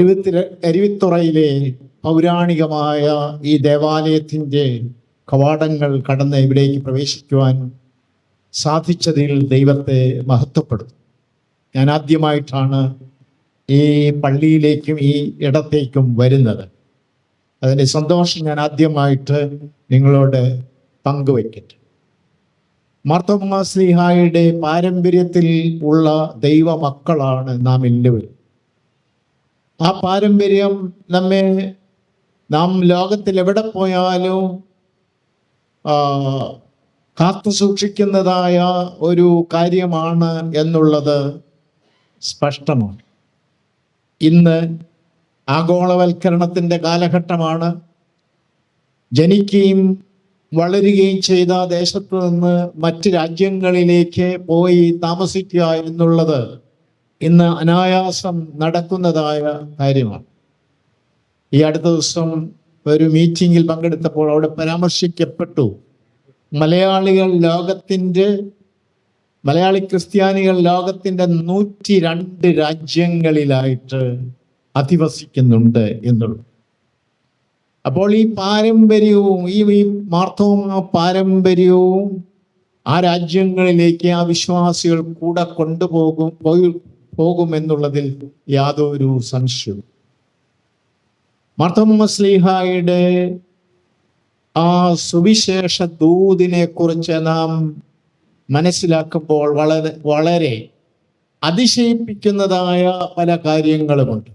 അരുവിത്തിര അരുവിത്തുറയിലെ പൗരാണികമായ ഈ ദേവാലയത്തിന്റെ കവാടങ്ങൾ കടന്ന് ഇവിടേക്ക് പ്രവേശിക്കുവാൻ സാധിച്ചതിൽ ദൈവത്തെ മഹത്വപ്പെടും ഞാൻ ആദ്യമായിട്ടാണ് ഈ പള്ളിയിലേക്കും ഈ ഇടത്തേക്കും വരുന്നത്. അതിന്റെ സന്തോഷം ഞാൻ ആദ്യമായിട്ട് നിങ്ങളോട് പങ്കുവയ്ക്കട്ടെ മാർത്തോമാസ്ലിഹായുടെ പാരമ്പര്യത്തിൽ ഉള്ള ദൈവമക്കളാണ് നാം എല്ലാവരും. ആ പാരമ്പര്യം നമ്മെ നാം ലോകത്തിൽ എവിടെ പോയാലും കാത്തു സൂക്ഷിക്കുന്നതായ ഒരു കാര്യമാണ് എന്നുള്ളത് സ്പഷ്ടമാണ്. ഇന്ന് ആഗോളവൽക്കരണത്തിന്റെ കാലഘട്ടമാണ്. ജനിക്കുകയും വളരുകയും ചെയ്ത ദേശത്ത് നിന്ന് മറ്റ് രാജ്യങ്ങളിലേക്ക് പോയി താമസിക്കുക എന്നുള്ളത് ഇന്ന് അനായാസം നടക്കുന്നതായ കാര്യമാണ്. ഈ അടുത്ത ദിവസം ഒരു മീറ്റിങ്ങിൽ പങ്കെടുത്തപ്പോൾ അവിടെ പരാമർശിക്കപ്പെട്ടു. മലയാളികൾ ലോകത്തിന്റെ മലയാളി ക്രിസ്ത്യാനികൾ ലോകത്തിന്റെ നൂറ്റി രണ്ട് രാജ്യങ്ങളിലായിട്ട് അധിവസിക്കുന്നുണ്ട് എന്നുള്ളത്. അപ്പോൾ ഈ പാരമ്പര്യവും ഈ ആ പാരമ്പര്യവും ആ രാജ്യങ്ങളിലേക്ക് ആ വിശ്വാസികൾ കൂടെ കൊണ്ടുപോകും പോകുമെന്നുള്ളതിൽ യാതൊരു സംശയവും. മാർത്തോമ സ്ലീഹായുടെ ആ സുവിശേഷ ദൂതിനെ കുറിച്ച് നാം മനസ്സിലാക്കുമ്പോൾ വളരെ വളരെ അതിശയിപ്പിക്കുന്നതായ പല കാര്യങ്ങളുമുണ്ട്.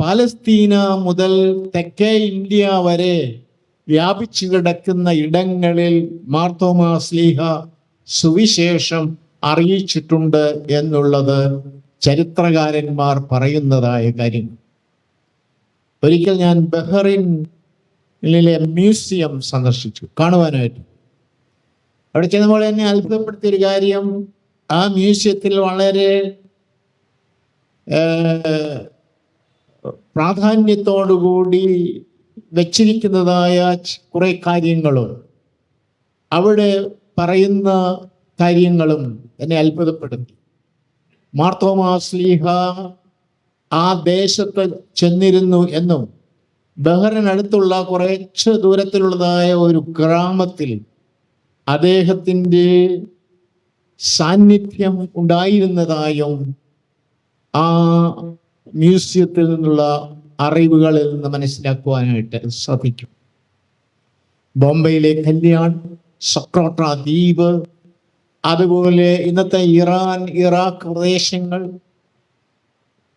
പാലസ്തീന മുതൽ തെക്കേ ഇന്ത്യ വരെ വ്യാപിച്ചു കിടക്കുന്ന ഇടങ്ങളിൽ മാർത്തോമാ സ്ലീഹ സുവിശേഷം അറിയിച്ചിട്ടുണ്ട് എന്നുള്ളത് ചരിത്രകാരന്മാർ പറയുന്നതായ കാര്യം. ഒരിക്കൽ ഞാൻ ബഹറിനിലെ മ്യൂസിയം സന്ദർശിച്ചു. കാണുവാനായിട്ട്. അവിടെ ചെന്നപ്പോൾ എന്നെ അത്ഭുതപ്പെടുത്തിയ ഒരു കാര്യം. ആ മ്യൂസിയത്തിൽ വളരെ പ്രാധാന്യത്തോടുകൂടി വെച്ചിരിക്കുന്നതായ കുറേ കാര്യങ്ങളും അവിടെ പറയുന്ന കാര്യങ്ങളും എന്നെ അത്ഭുതപ്പെടുത്തി. മാർത്തോമാസ്ലീഹ ആ ദേശത്ത് ചെന്നിരുന്നു എന്നും ബഹ്റിനടുത്തുള്ള കുറച്ച് ദൂരത്തിലുള്ളതായ ഒരു ഗ്രാമത്തിൽ അദ്ദേഹത്തിന്റെ സാന്നിധ്യം ഉണ്ടായിരുന്നതായും ആ മ്യൂസിയത്തിൽ നിന്നുള്ള അറിവുകളിൽ നിന്ന് മനസ്സിലാക്കുവാനായിട്ട് സാധിക്കും. ബോംബെയിലെ കല്യാൺ സക്രോട്ട ദ്വീപ് അതുപോലെ ഇന്നത്തെ ഇറാൻ ഇറാഖ് പ്രദേശങ്ങൾ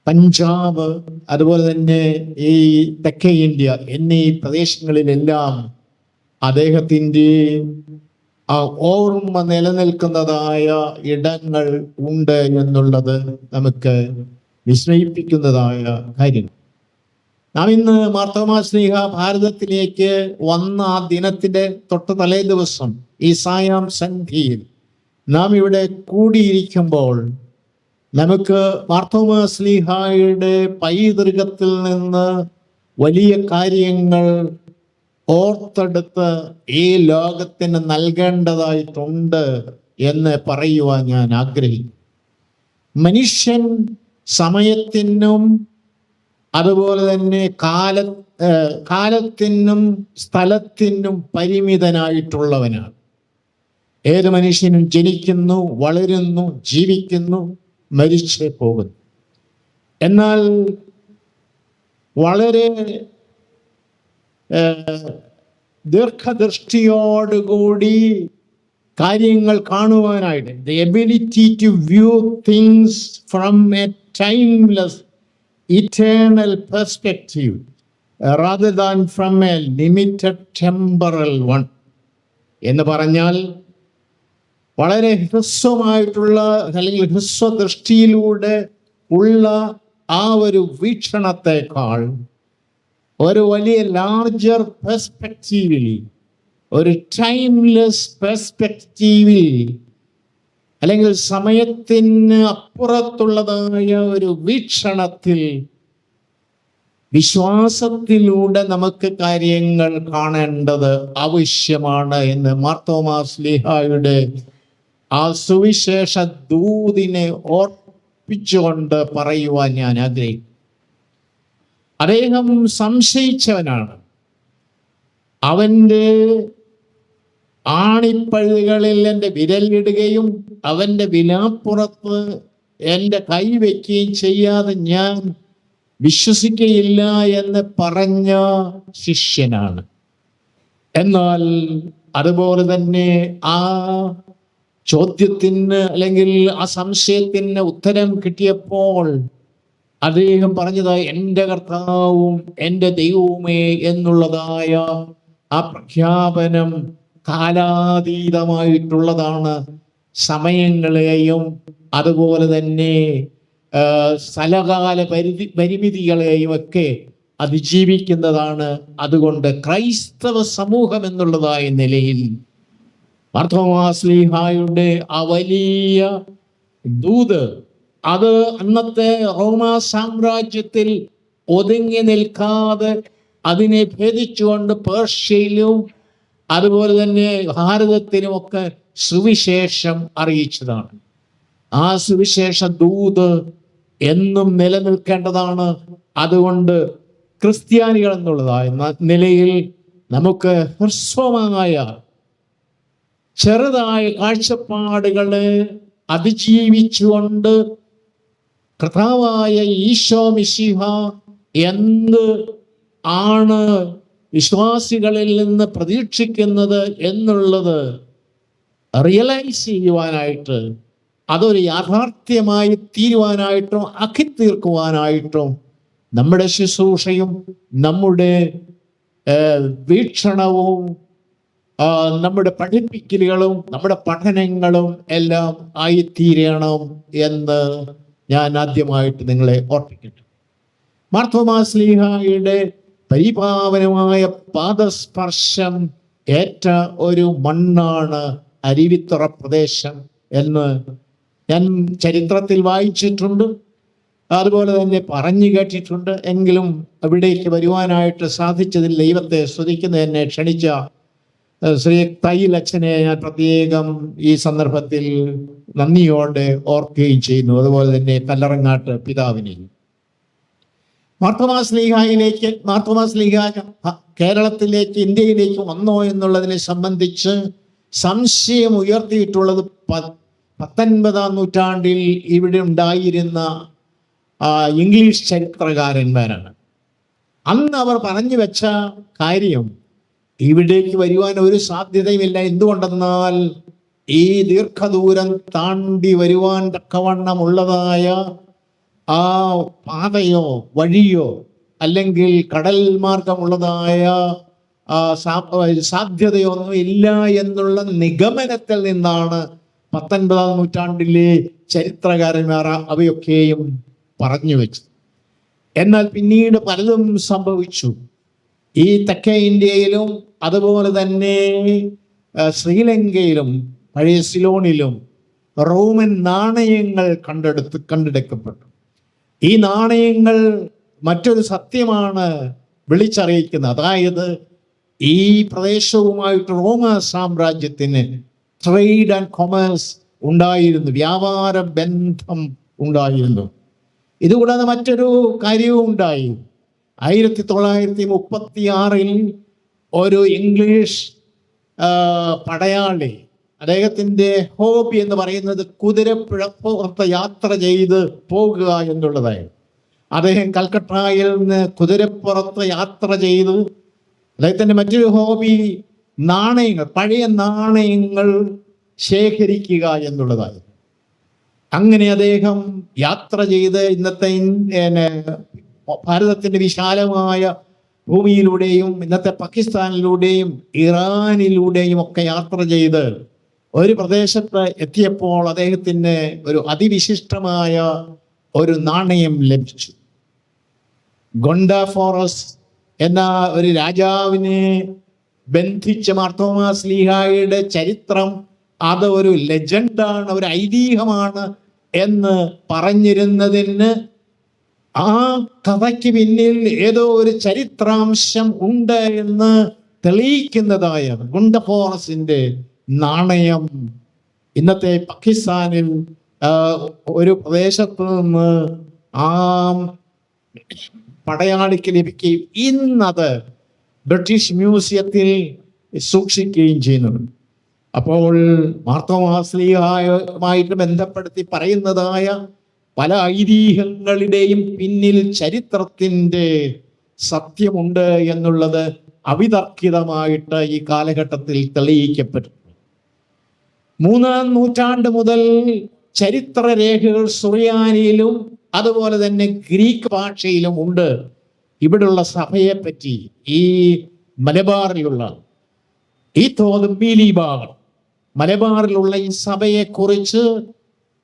പഞ്ചാബ് അതുപോലെ തന്നെ ഈ തെക്കേ ഇന്ത്യ എന്നീ പ്രദേശങ്ങളിലെല്ലാം അദ്ദേഹത്തിന്റെ ആ ഓർമ്മ നിലനിൽക്കുന്നതായ ഇടങ്ങൾ ഉണ്ട് എന്നുള്ളത് നമുക്ക് വിസ്മയിപ്പിക്കുന്നതായ കാര്യം നാം ഇന്ന് മാർത്തോമാ സ്നേഹ ഭാരതത്തിലേക്ക് വന്ന ആ ദിനത്തിന്റെ തൊട്ട് തലേ ദിവസം ഈ സായാം സന്ധിയിൽ നാം ഇവിടെ കൂടിയിരിക്കുമ്പോൾ നമുക്ക് മാർത്തോമ സ്ലീഹായുടെ പൈതൃകത്തിൽ നിന്ന് വലിയ കാര്യങ്ങൾ ഓർത്തെടുത്ത് ഈ ലോകത്തിന് നൽകേണ്ടതായിട്ടുണ്ട് എന്ന് പറയുവാൻ ഞാൻ ആഗ്രഹിക്കുന്നു. മനുഷ്യൻ സമയത്തിനും അതുപോലെ തന്നെ കാല കാലത്തിനും സ്ഥലത്തിനും പരിമിതനായിട്ടുള്ളവനാണ്. ഏത് മനുഷ്യനും ജനിക്കുന്നു വളരുന്നു ജീവിക്കുന്നു മരിച്ചേ പോകുന്നു. എന്നാൽ വളരെ ദീർഘദൃഷ്ടിയോടുകൂടി കാര്യങ്ങൾ കാണുവാനായിട്ട് the ability to view things from a timeless eternal perspective rather than from a limited temporal one എന്ന് പറഞ്ഞാൽ വളരെ ഹ്രസ്വമായിട്ടുള്ള അല്ലെങ്കിൽ ഹ്രസ്വ ദൃഷ്ടിയിലൂടെ ഉള്ള ആ ഒരു വീക്ഷണത്തെക്കാൾ ഒരു വലിയ ലാർജർ പെർസ്പെക്റ്റീവിൽ ഒരു ടൈംലെസ് പെർസ്പെക്റ്റീവിൽ അല്ലെങ്കിൽ സമയത്തിന് അപ്പുറത്തുള്ളതായ ഒരു വീക്ഷണത്തിൽ വിശ്വാസത്തിലൂടെ നമുക്ക് കാര്യങ്ങൾ കാണേണ്ടത് ആവശ്യമാണ് എന്ന് മാർത്തോമാ ലിഹായുടെ ആ സുവിശേഷ ദൂതിനെ ഓർപ്പിച്ചുകൊണ്ട് പറയുവാൻ ഞാൻ ആഗ്രഹിക്കുന്നു. അദ്ദേഹം സംശയിച്ചവനാണ്. അവന്റെ ആണിപ്പഴുകളിൽ എന്റെ വിരലിടുകയും അവന്റെ വിലാപ്പുറത്ത് എന്റെ കൈ വയ്ക്കുകയും ചെയ്യാതെ ഞാൻ വിശ്വസിക്കയില്ല എന്ന് പറഞ്ഞ ശിഷ്യനാണ്. എന്നാൽ അതുപോലെ തന്നെ ആ ചോദ്യത്തിന് അല്ലെങ്കിൽ ആ സംശയത്തിന് ഉത്തരം കിട്ടിയപ്പോൾ അദ്ദേഹം പറഞ്ഞത് എന്റെ കർത്താവും എന്റെ ദൈവവുമേ എന്നുള്ളതായ ആ പ്രഖ്യാപനം കാലാതീതമായിട്ടുള്ളതാണ് സമയങ്ങളെയും അതുപോലെ തന്നെ സ്ഥലകാല പരിധി പരിമിതികളെയും ഒക്കെ അതിജീവിക്കുന്നതാണ്. അതുകൊണ്ട് ക്രൈസ്തവ സമൂഹം എന്നുള്ളതായ നിലയിൽ മാർത്തോമാസ്ലിഹായുടെ ആ വലിയ ദൂത് അത് അന്നത്തെ റോമ സാമ്രാജ്യത്തിൽ ഒതുങ്ങി നിൽക്കാതെ അതിനെ ഭേദിച്ചുകൊണ്ട് പേർഷ്യയിലും അതുപോലെ തന്നെ ഭാരതത്തിലുമൊക്കെ സുവിശേഷം അറിയിച്ചതാണ്. ആ സുവിശേഷ ദൂത് എന്നും നിലനിൽക്കേണ്ടതാണ്. അതുകൊണ്ട് ക്രിസ്ത്യാനികൾ എന്നുള്ളതായ നിലയിൽ നമുക്ക് ഹ്രസ്വമായ ചെറുതായ കാഴ്ചപ്പാടുകളെ അതിജീവിച്ചുകൊണ്ട് കർത്താവായ ഈശോ മിശിഹ എന്ത് ആണ് വിശ്വാസികളിൽ നിന്ന് പ്രതീക്ഷിക്കുന്നത് എന്നുള്ളത് റിയലൈസ് ചെയ്യുവാനായിട്ട് അതൊരു യാഥാർത്ഥ്യമായി തീരുവാനായിട്ടും ആക്കി തീർക്കുവാനായിട്ടും നമ്മുടെ ശുശ്രൂഷയും നമ്മുടെ വീക്ഷണവും നമ്മുടെ പഠിപ്പിക്കലുകളും നമ്മുടെ പഠനങ്ങളും എല്ലാം ആയിത്തീരണം എന്ന് ഞാൻ ആദ്യമായിട്ട് നിങ്ങളെ ഓർപ്പിക്കട്ടെ. മാർത്തോമാസ്ലീഹായുടെ പരിപാവനമായ പാദസ്പർശം ഏറ്റ ഒരു മണ്ണാണ് അരുവിത്തുറ പ്രദേശം എന്ന് ഞാൻ ചരിത്രത്തിൽ വായിച്ചിട്ടുണ്ട്. അതുപോലെ തന്നെ പറഞ്ഞു കേട്ടിട്ടുണ്ട്. എങ്കിലും അവിടേക്ക് വരുവാനായിട്ട് സാധിച്ചതിൽ ദൈവത്തെ സ്തുതിക്കുന്ന എന്നെ ക്ഷണിച്ച ശ്രീ അച്ഛനെ ഞാൻ പ്രത്യേകം ഈ സന്ദർഭത്തിൽ നന്ദിയോടെ ഓർക്കുകയും ചെയ്യുന്നു. അതുപോലെ തന്നെ കല്ലറങ്ങാട്ട് പിതാവിനെയും മാർത്തോമാസ് ലീഗായിലേക്ക് മാർത്തോമാസ് ലീഗ കേരളത്തിലേക്ക് ഇന്ത്യയിലേക്ക് വന്നോ എന്നുള്ളതിനെ സംബന്ധിച്ച് സംശയം ഉയർത്തിയിട്ടുള്ളത് പത്തൊൻപതാം നൂറ്റാണ്ടിൽ ഇവിടെ ഉണ്ടായിരുന്ന ഇംഗ്ലീഷ് ചരിത്രകാരന്മാരാണ്. അന്ന് അവർ പറഞ്ഞു വെച്ച കാര്യം ഇവിടേക്ക് വരുവാൻ ഒരു സാധ്യതയുമില്ല. എന്തുകൊണ്ടെന്നാൽ ഈ ദീർഘദൂരം താണ്ടി വരുവാൻ തക്കവണ്ണമുള്ളതായ ആ പാതയോ വഴിയോ അല്ലെങ്കിൽ കടൽ മാർഗമുള്ളതായ ആ സാ- സാധ്യതയോ ഒന്നും ഇല്ല എന്നുള്ള നിഗമനത്തിൽ നിന്നാണ് പത്തൊൻപതാം നൂറ്റാണ്ടിലെ ചരിത്രകാരന്മാർ അവയൊക്കെയും പറഞ്ഞു വെച്ചു എന്നാൽ പിന്നീട് പലതും സംഭവിച്ചു. ഈ തെക്കേ ഇന്ത്യയിലും അതുപോലെ തന്നെ ശ്രീലങ്കയിലും പഴയ സിലോണിലും റോമൻ നാണയങ്ങൾ കണ്ടെടുത്ത് കണ്ടെടുക്കപ്പെട്ടു. ഈ നാണയങ്ങൾ മറ്റൊരു സത്യമാണ് വിളിച്ചറിയിക്കുന്നത്. അതായത് ഈ പ്രദേശവുമായിട്ട് റോമ സാമ്രാജ്യത്തിന് ട്രേഡ് ആൻഡ് കൊമേഴ്സ് ഉണ്ടായിരുന്നു. വ്യാപാര ബന്ധം ഉണ്ടായിരുന്നു. ഇതുകൂടാതെ മറ്റൊരു കാര്യവും ഉണ്ടായി. ആയിരത്തി തൊള്ളായിരത്തി മുപ്പത്തി ആറിൽ ഒരു ഇംഗ്ലീഷ് പടയാളി അദ്ദേഹത്തിന്റെ ഹോബി എന്ന് പറയുന്നത് കുതിരപ്പുഴപ്പുറത്ത് യാത്ര ചെയ്ത് പോകുക എന്നുള്ളതായിരുന്നു. അദ്ദേഹം കൽക്കട്ടയിൽ നിന്ന് കുതിരപ്പുറത്ത് യാത്ര ചെയ്തു. അദ്ദേഹത്തിന്റെ മറ്റൊരു ഹോബി നാണയങ്ങൾ പഴയ നാണയങ്ങൾ ശേഖരിക്കുക എന്നുള്ളതായിരുന്നു. അങ്ങനെ അദ്ദേഹം യാത്ര ചെയ്ത് ഇന്നത്തെ ഭാരതത്തിന്റെ വിശാലമായ ഭൂമിയിലൂടെയും ഇന്നത്തെ പാകിസ്ഥാനിലൂടെയും ഇറാനിലൂടെയും ഒക്കെ യാത്ര ചെയ്ത് ഒരു പ്രദേശത്ത് എത്തിയപ്പോൾ അദ്ദേഹത്തിന് ഒരു അതിവിശിഷ്ടമായ ഒരു നാണയം ലഭിച്ചു. ഗൊണ്ട ഫോറസ് എന്ന ഒരു രാജാവിനെ ബന്ധിച്ച മാർത്തോമാസ് ലീഹായുടെ ചരിത്രം അത് ഒരു ലെജൻഡാണ് ഒരു ഐതിഹ്യമാണ് എന്ന് പറഞ്ഞിരുന്നതിന് ആ കഥയ്ക്ക് പിന്നിൽ ഏതോ ഒരു ചരിത്രാംശം ഉണ്ട് എന്ന് തെളിയിക്കുന്നതായ ഗുണ്ട ഫോറസിന്റെ നാണയം. ഇന്നത്തെ പാകിസ്ഥാനിൽ ഒരു പ്രദേശത്ത് നിന്ന് ആ പടയാളിക്ക് ലഭിക്കുകയും ഇന്നത് ബ്രിട്ടീഷ് മ്യൂസിയത്തിൽ സൂക്ഷിക്കുകയും ചെയ്യുന്നുണ്ട് അപ്പോൾ മാർത്തോമാസ്ലിയുമായിട്ട് ബന്ധപ്പെടുത്തി പറയുന്നതായ പല ഐതിഹ്യങ്ങളുടെയും പിന്നിൽ ചരിത്രത്തിന്റെ സത്യമുണ്ട് എന്നുള്ളത് അവിതർക്കിതമായിട്ട് ഈ കാലഘട്ടത്തിൽ തെളിയിക്കപ്പെട്ടു മൂന്നാം നൂറ്റാണ്ട് മുതൽ ചരിത്ര രേഖകൾ സുറിയാനിയിലും അതുപോലെ തന്നെ ഗ്രീക്ക് ഭാഷയിലും ഉണ്ട്. ഇവിടുള്ള സഭയെ പറ്റി ഈ മലബാറിലുള്ള ഈ തോതുമ്പീലി ഭാഗം മലബാറിലുള്ള ഈ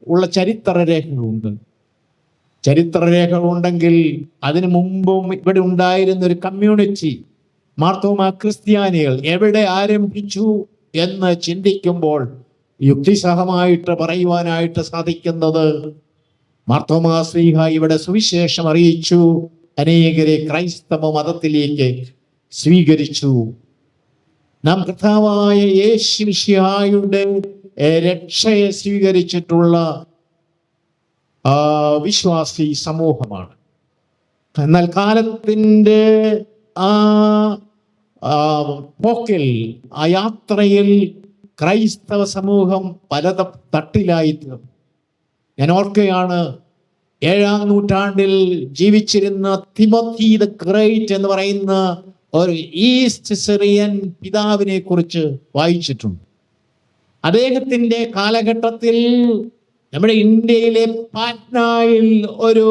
സഭയെ ചരിത്ര ഉള്ള ചരിത്രരേഖകളുണ്ട്. ചരിത്രരേഖകളുണ്ടെങ്കിൽ അതിനു മുമ്പും ഇവിടെ ഉണ്ടായിരുന്ന ഒരു കമ്മ്യൂണിറ്റി മാർത്തോമ ക്രിസ്ത്യാനികൾ എവിടെ ആരംഭിച്ചു എന്ന് ചിന്തിക്കുമ്പോൾ യുക്തിസഹമായിട്ട് പറയുവാനായിട്ട് സാധിക്കുന്നത് മാർത്തോമാ ശ്രീഹ ഇവിടെ സുവിശേഷം അറിയിച്ചു. അനേകരെ ക്രൈസ്തവ മതത്തിലേക്ക് സ്വീകരിച്ചു. നാം കർത്താവായ യേശുവിശിഹായുടെ രക്ഷയെ സ്വീകരിച്ചിട്ടുള്ള വിശ്വാസി സമൂഹമാണ്. എന്നാൽ കാലത്തിന്റെ ആ പോക്കിൽ ആ യാത്രയിൽ ക്രൈസ്തവ സമൂഹം പല തട്ടിലായി ഞാൻ ഓർക്കുകയാണ് ഏഴാം നൂറ്റാണ്ടിൽ ജീവിച്ചിരുന്ന തിമത്തി ദ ഗ്രേറ്റ് എന്ന് പറയുന്ന ഒരു ഈസ്റ്റ് സിറിയൻ പിതാവിനെ കുറിച്ച് വായിച്ചിട്ടുണ്ട്. അദ്ദേഹത്തിന്റെ കാലഘട്ടത്തിൽ നമ്മുടെ ഇന്ത്യയിലെ പാറ്റ്നയിൽ ഒരു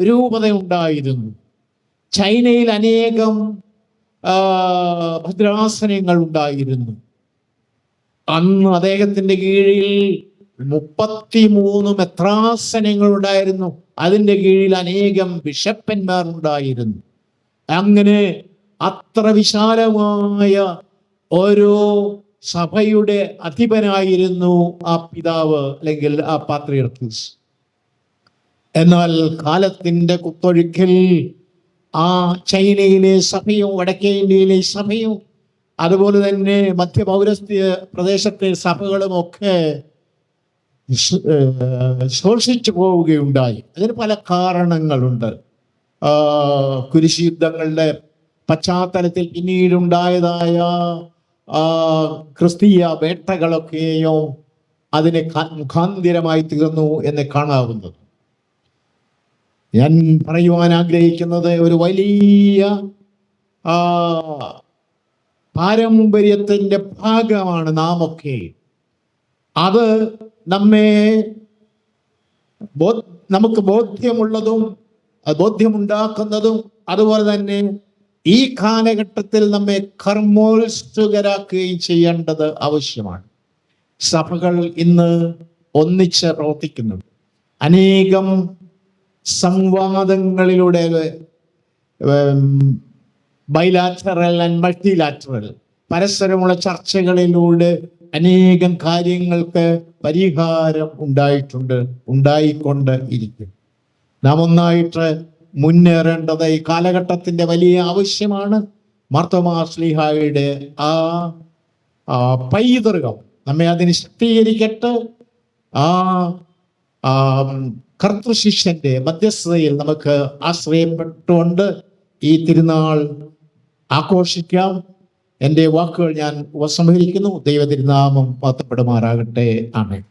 രൂപതയുണ്ടായിരുന്നു. ചൈനയിൽ അനേകം ഭദ്രാസനങ്ങൾ ഉണ്ടായിരുന്നു അന്ന് അദ്ദേഹത്തിന്റെ കീഴിൽ മുപ്പത്തിമൂന്ന് മെത്രാസനങ്ങൾ ഉണ്ടായിരുന്നു അതിന്റെ കീഴിൽ അനേകം ബിഷപ്പന്മാർ ഉണ്ടായിരുന്നു അങ്ങനെ അത്ര വിശാലമായ ഓരോ സഭയുടെ അധിപനായിരുന്നു ആ പിതാവ് അല്ലെങ്കിൽ ആ പാത്രിയർക്കീസ്. എന്നാൽ കാലത്തിന്റെ കുത്തൊഴുക്കിൽ ആ ചൈനയിലെ സഭയും വടക്കേ ഇന്ത്യയിലെ സഭയും അതുപോലെ തന്നെ മധ്യപൗരസ്ത്യ പ്രദേശത്തെ സഭകളും ഒക്കെ ശോഷിച്ചു പോവുകയുണ്ടായി. അതിന് പല കാരണങ്ങളുണ്ട്. കുരിശി യുദ്ധങ്ങളുടെ പശ്ചാത്തലത്തിൽ പിന്നീടുണ്ടായതായ ക്രിസ്തീയ വേട്ടകളൊക്കെയോ അതിന് മുഖാന്തിരമായി തീർന്നു എന്ന് കാണാവുന്നത്. ഞാൻ പറയുവാൻ ആഗ്രഹിക്കുന്നത് ഒരു വലിയ പാരമ്പര്യത്തിന്റെ ഭാഗമാണ് നാം ഒക്കെ അത് നമ്മെ നമുക്ക് ബോധ്യമുള്ളതും ബോധ്യമുണ്ടാക്കുന്നതും അതുപോലെ തന്നെ ഈ കാലഘട്ടത്തിൽ നമ്മെ കർമ്മോത്സുകരാക്കുകയും ചെയ്യേണ്ടത് ആവശ്യമാണ്. സഭകൾ ഇന്ന് ഒന്നിച്ച് പ്രവർത്തിക്കുന്നുണ്ട്. അനേകം സംവാദങ്ങളിലൂടെ ബൈലാറ്ററൽ ആൻഡ് മൾട്ടിലാറ്ററൽ പരസ്പരമുള്ള ചർച്ചകളിലൂടെ അനേകം കാര്യങ്ങൾക്ക് പരിഹാരം ഉണ്ടായിട്ടുണ്ട് ഉണ്ടായിക്കൊണ്ട് ഇരിക്കും നാം ഒന്നായിട്ട് മുന്നേറേണ്ടത് ഈ കാലഘട്ടത്തിന്റെ വലിയ ആവശ്യമാണ്. മാർത്തോമാ ശ്ലീഹായുടെ ആ പൈതൃകം നമ്മെ അതിന് ശക്തീകരിക്കട്ടെ. ആ കർത്തൃശിഷ്യന്റെ മധ്യസ്ഥതയിൽ നമുക്ക് ആശ്രയപ്പെട്ടുകൊണ്ട് ഈ തിരുനാൾ ആഘോഷിക്കാം. എന്റെ വാക്കുകൾ ഞാൻ ഉപസംഹരിക്കുന്നു. ദൈവ തിരുനാമം പാത്തപ്പെടുമാറാകട്ടെ ആമേൻ.